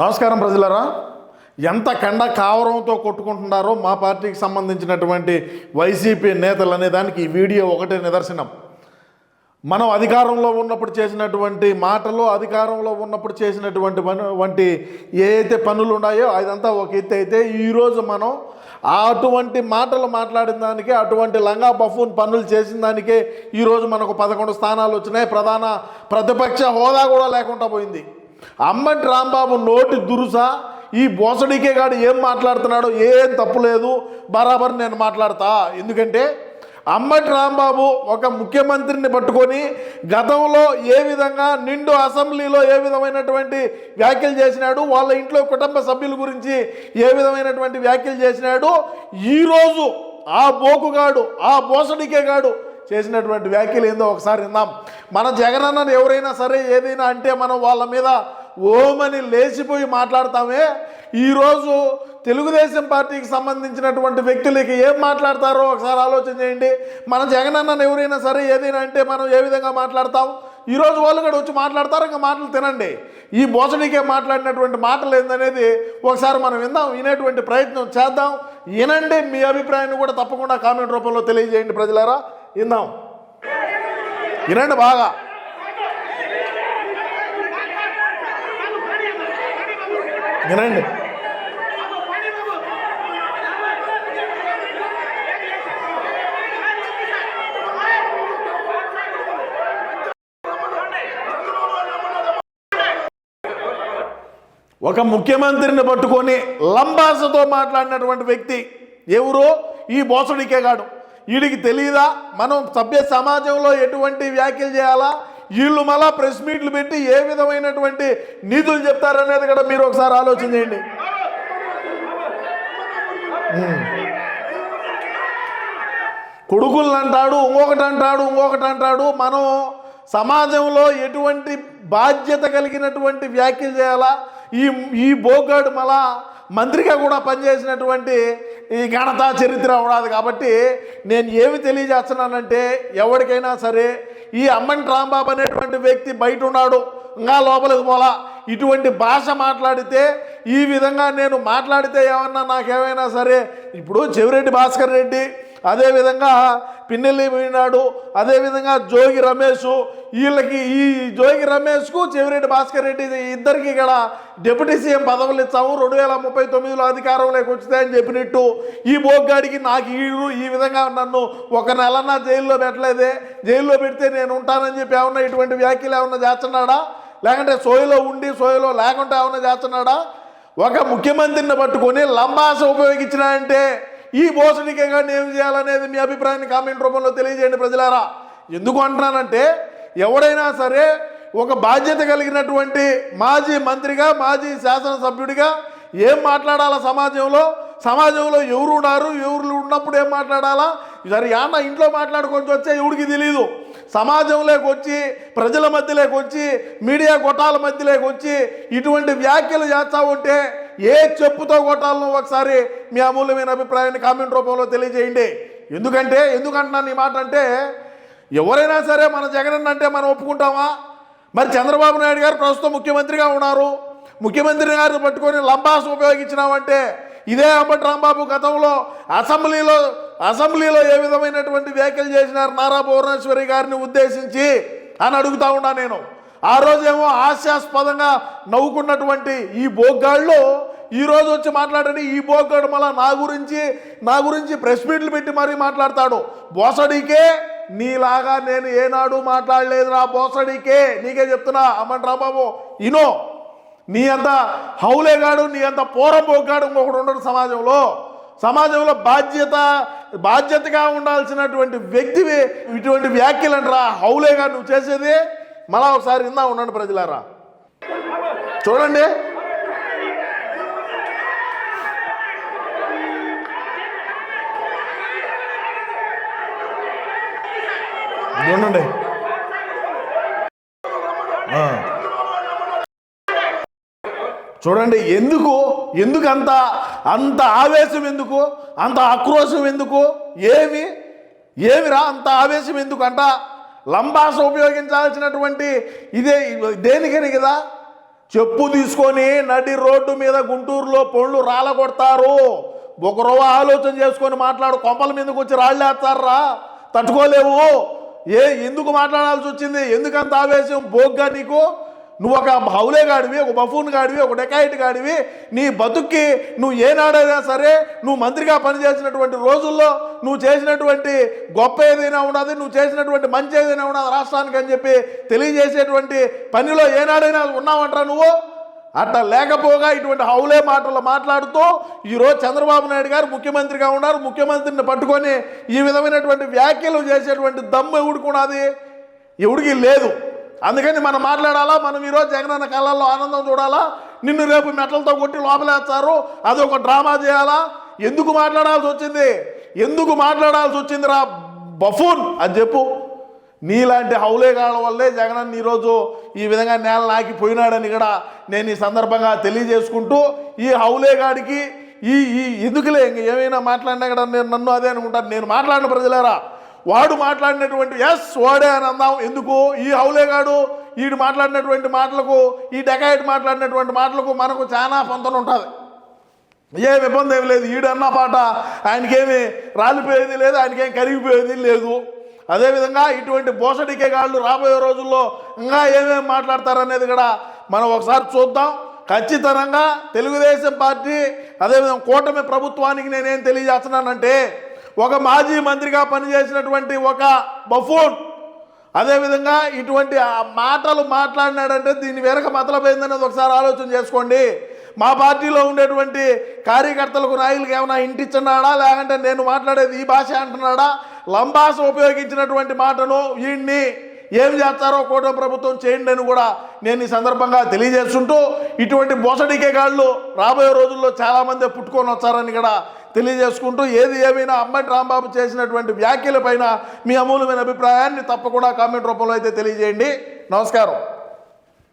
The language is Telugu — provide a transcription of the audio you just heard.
నమస్కారం ప్రజలరా. ఎంత కండ కావరంతో కొట్టుకుంటున్నారో మా పార్టీకి సంబంధించినటువంటి వైసీపీ నేతలు అనే దానికి ఈ వీడియో ఒకటే నిదర్శనం. మనం అధికారంలో ఉన్నప్పుడు చేసినటువంటి మాటలు అధికారంలో ఉన్నప్పుడు చేసినటువంటి వంటి ఏ పనులు ఉన్నాయో అదంతా ఒక ఎత్తు అయితే ఈరోజు మనం అటువంటి మాటలు మాట్లాడిన దానికి అటువంటి లంగా బఫూన్ పనులు చేసిన దానికే ఈరోజు మనకు పదకొండు స్థానాలు వచ్చినాయి. ప్రధాన ప్రతిపక్ష హోదా కూడా లేకుండా పోయింది. అమ్మటి రాంబాబు నోటి దురుస ఈ బోసడికే గాడు ఏం మాట్లాడుతున్నాడో ఏం తప్పు లేదు బరాబర్ నేను మాట్లాడతా. ఎందుకంటే అమ్మటి రాంబాబు ఒక ముఖ్యమంత్రిని పట్టుకొని గతంలో ఏ విధంగా నిండు అసెంబ్లీలో ఏ విధమైనటువంటి వ్యాఖ్యలు చేసినాడు వాళ్ళ ఇంట్లో కుటుంబ సభ్యుల గురించి ఏ విధమైనటువంటి వ్యాఖ్యలు చేసినాడు ఈరోజు ఆ బోకుగాడు ఆ బోసడికే గాడు చేసినటువంటి వ్యాఖ్యలు ఏందో ఒకసారి విందాం. మన జగనన్నను ఎవరైనా సరే ఏదైనా అంటే మనం వాళ్ళ మీద ఓమని లేచిపోయి మాట్లాడతామే. ఈరోజు తెలుగుదేశం పార్టీకి సంబంధించినటువంటి వ్యక్తులకి ఏం మాట్లాడతారో ఒకసారి ఆలోచన చేయండి. మన జగనన్నను ఎవరైనా సరే ఏదైనా అంటే మనం ఏ విధంగా మాట్లాడతాం? ఈరోజు వాళ్ళు కూడా వచ్చి మాట్లాడతారు ఇంకా మాటలు తినండి. ఈ బోసడికే మాట్లాడినటువంటి మాటలు ఏందనేది ఒకసారి మనం విందాం. వినేటువంటి ప్రయత్నం చేద్దాం. వినండి మీ అభిప్రాయాన్ని కూడా తప్పకుండా కామెంట్ రూపంలో తెలియజేయండి ప్రజలారా. విందాం. వినండి బాగా. వినండి. ఒక ముఖ్యమంత్రిని పట్టుకొని లంబాసతో మాట్లాడినటువంటి వ్యక్తి ఎవరో ఈ బోసడికే గాడు వీడికి తెలియదా మనం సభ్య సమాజంలో ఎటువంటి వ్యాఖ్యలు చేయాలా? వీళ్ళు మళ్ళా ప్రెస్ మీట్లు పెట్టి ఏ విధమైనటువంటి నీతులు చెప్తారనేది కూడా మీరు ఒకసారి ఆలోచన చేయండి. కొడుకులను అంటాడు ఇంకొకటి అంటాడు ఇంకొకటి అంటాడు. మనం సమాజంలో ఎటువంటి బాధ్యత కలిగినటువంటి వ్యాఖ్యలు చేయాలా? ఈ ఈ బోగాడు మళ్ళా మంత్రిగా కూడా పనిచేసినటువంటి ఈ ఘనతా చరిత్ర ఉండదు కాబట్టి నేను ఏమి తెలియజేస్తున్నానంటే ఎవరికైనా సరే ఈ అమ్మని రాంబాబు అనేటువంటి వ్యక్తి బయట ఉన్నాడు ఇంకా లోపలికి పోలా. ఇటువంటి భాష మాట్లాడితే ఈ విధంగా నేను మాట్లాడితే ఏమన్నా నాకేమైనా సరే ఇప్పుడు చెవిరెడ్డి భాస్కర్ రెడ్డి అదేవిధంగా పిన్నెల్లి పోయినాడు అదేవిధంగా జోగి రమేష్ వీళ్ళకి ఈ జోగి రమేష్కు చెవిరెడ్డి భాస్కర్ రెడ్డి ఇద్దరికి ఇక్కడ డిప్యూటీ సీఎం పదవులు ఇచ్చాము. రెండు వేల ముప్పై తొమ్మిదిలో అధికారంలోకి వచ్చిందని చెప్పినట్టు ఈ బోగ్గాడికి నాకు ఈరు ఈ విధంగా నన్ను ఒక నెలన్నా జైల్లో పెట్టలేదే. జైల్లో పెడితే నేను ఉంటానని చెప్పి ఏమన్నా ఇటువంటి వ్యాఖ్యలు ఏమన్నా చేస్తున్నాడా? లేకుంటే సోయలో ఉండి సోయలో లేకుండా ఏమన్నా చేస్తున్నాడా? ఒక ముఖ్యమంత్రిని పట్టుకొని లంబాస ఉపయోగించినాయంటే ఈ బోసడికే కానీ ఏం చేయాలనేది మీ అభిప్రాయాన్ని కామెంట్ రూపంలో తెలియజేయండి ప్రజలారా. ఎందుకు అంటున్నానంటే ఎవడైనా సరే ఒక బాధ్యత కలిగినటువంటి మాజీ మంత్రిగా మాజీ శాసనసభ్యుడిగా ఏం మాట్లాడాలా సమాజంలో? సమాజంలో ఎవరు ఉన్నారు? ఎవరు ఉన్నప్పుడు ఏం మాట్లాడాలా? సరే యాన్న ఇంట్లో మాట్లాడుకొని వచ్చే ఎవడికి తెలియదు సమాజంలోకి వచ్చి ప్రజల మధ్యలోకి వచ్చి మీడియా గొట్టాల మధ్యలోకి వచ్చి ఇటువంటి వ్యాఖ్యలు చేస్తా ఉంటే ఏ చెప్పుతో కొట్టాలనో ఒకసారి మీ అమూల్యమైన అభిప్రాయాన్ని కామెంట్ రూపంలో తెలియజేయండి. ఎందుకంటే ఎందుకంటున్నాను ఈ మాట అంటే ఎవరైనా సరే మన జగన్ అంటే మనం ఒప్పుకుంటామా? మరి చంద్రబాబు నాయుడు గారు ప్రస్తుతం ముఖ్యమంత్రిగా ఉన్నారు. ముఖ్యమంత్రి గారిని పట్టుకొని లంబాస్ ఉపయోగించినామంటే ఇదే అంబటి రాంబాబు గతంలో అసెంబ్లీలో అసెంబ్లీలో ఏ విధమైనటువంటి వ్యాఖ్యలు చేసినారు నారా భువనేశ్వరి గారిని ఉద్దేశించి అని అడుగుతా ఉన్నా నేను. ఆ రోజేమో హాస్యాస్పదంగా నవ్వుకున్నటువంటి ఈ బోగ్గాళ్ళు ఈ రోజు వచ్చి మాట్లాడని ఈ బోగ్గాడు మళ్ళీ నా గురించి నా గురించి ప్రెస్ మీట్లు పెట్టి మరీ మాట్లాడతాడు. బోసడికే నీలాగా నేను ఏనాడు మాట్లాడలేదురా బోసడికే నీకే చెప్తున్నా. అమ్మని రాబాబు ఇనో. నీ అంత హౌలేగాడు నీ అంత పోరం బోగ్గాడు ఇంకొకడు ఉండడు సమాజంలో. సమాజంలో బాధ్యత బాధ్యతగా ఉండాల్సినటువంటి వ్యక్తివి ఇటువంటి వ్యాఖ్యలు అంటారా హౌలేగా నువ్వు చేసేది మళ్ళా ఒకసారి ఇందా ఉండండి ప్రజలారా. చూడండి. ఉండండి. చూడండి ఎందుకు? ఎందుకు అంత అంత ఆవేశం ఎందుకు? అంత ఆక్రోశం ఎందుకు? ఏమి? ఏమిరా అంత ఆవేశం ఎందుకు అంట? లంబాస ఉపయోగించాల్సినటువంటి ఇదే దేనికని కదా చెప్పు తీసుకొని నడి రోడ్డు మీద గుంటూరులో పళ్ళు రాలగొడతారు. కొడతారు రవ్వ ఆలోచన చేసుకొని మాట్లాడు కొంపల మీదకి వచ్చి రాళ్ళేస్తారా? తట్టుకోలేవు. ఏ ఎందుకు మాట్లాడాల్సి వచ్చింది? ఎందుకంత ఆవేశం? బోగ్గా నీకు? నువ్వు ఒక హౌలే గాడివి ఒక బఫూన్ గాడివి ఒక డెకాయిట్ గాడివి. నీ బతుక్కి నువ్వు ఏనాడైనా సరే నువ్వు మంత్రిగా పనిచేసినటువంటి రోజుల్లో నువ్వు చేసినటువంటి గొప్ప ఏదైనా ఉన్నది నువ్వు చేసినటువంటి మంచి ఏదైనా ఉన్నది రాష్ట్రానికి అని చెప్పి తెలియజేసేటువంటి పనిలో ఏనాడైనా ఉన్నావంటరా నువ్వు? అట్లా లేకపోగా ఇటువంటి హౌలే మాటలు మాట్లాడుతూ ఈరోజు చంద్రబాబు నాయుడు గారు ముఖ్యమంత్రిగా ఉన్నారు. ముఖ్యమంత్రిని పట్టుకొని ఈ విధమైనటువంటి వ్యాఖ్యలు చేసేటువంటి దమ్ము ఎవడుకున్నది ఎవడికి లేదు. అందుకని మనం మాట్లాడాలా? మనం ఈరోజు జగనన్న కళ్ళల్లో ఆనందం చూడాలా? నిన్ను రేపు మెట్లతో కొట్టి లోపలేస్తారు. అది ఒక డ్రామా చేయాలా? ఎందుకు మాట్లాడాల్సి వచ్చింది? ఎందుకు మాట్లాడాల్సి వచ్చిందిరా? బఫూన్ అని చెప్పు. నీలాంటి హౌలేగాళ్ళ వల్లే జగనన్న ఈరోజు ఈ విధంగా నేల నాకిపోయినాడని కూడా నేను ఈ సందర్భంగా తెలియజేసుకుంటూ ఈ హౌలేగాడికి ఈ ఈ ఎందుకులే ఇంక ఏమైనా మాట్లాడినా కూడా నేను నన్ను అదే అనుకుంటాను నేను మాట్లాడిన ప్రజలారా వాడు మాట్లాడినటువంటి ఎస్ వాడే అని అందాం. ఎందుకు? ఈ హౌలేగాడు వీడు మాట్లాడినటువంటి మాటలకు ఈ డెకాయిట్ మాట్లాడినటువంటి మాటలకు మనకు చాలా పొంతన ఉంటుంది. ఏం ఇబ్బంది ఏమి లేదు. ఈడన్న పాట ఆయనకేమి రాలిపోయేది లేదు ఆయనకేం కరిగిపోయేది లేదు. అదేవిధంగా ఇటువంటి బోసడికే గాళ్ళు రాబోయే రోజుల్లో ఇంకా ఏమేమి మాట్లాడతారనేది కూడా మనం ఒకసారి చూద్దాం. ఖచ్చితంగా తెలుగుదేశం పార్టీ అదేవిధంగా కూటమి ప్రభుత్వానికి నేనేం తెలియజేస్తున్నానంటే ఒక మాజీ మంత్రిగా పనిచేసినటువంటి ఒక బఫూన్. అదేవిధంగా ఇటువంటి మాటలు మాట్లాడినాడంటే దీని వెనక మతలపోయిందనేది ఒకసారి ఆలోచన చేసుకోండి. మా పార్టీలో ఉండేటువంటి కార్యకర్తలకు నాయకులకు ఏమైనా ఇంటిచ్చున్నాడా లేకంటే నేను మాట్లాడేది ఈ భాష అంటున్నాడా? లంబాస ఉపయోగించినటువంటి మాటను వీడిని ఏం చేస్తారో కూటమి ప్రభుత్వం చేయండి అని కూడా నేను ఈ సందర్భంగా తెలియజేస్తుంటూ ఇటువంటి బొసడికే గాళ్ళు రాబోయే రోజుల్లో చాలామంది పుట్టుకొని వచ్చారని కూడా తెలియజేసుకుంటూ ఏది ఏమైనా అమ్మటి రాంబాబు చేసినటువంటి వ్యాఖ్యలపైన మీ అమూల్యమైన అభిప్రాయాన్ని తప్పకుండా కామెంట్ రూపంలో అయితే తెలియజేయండి. నమస్కారం.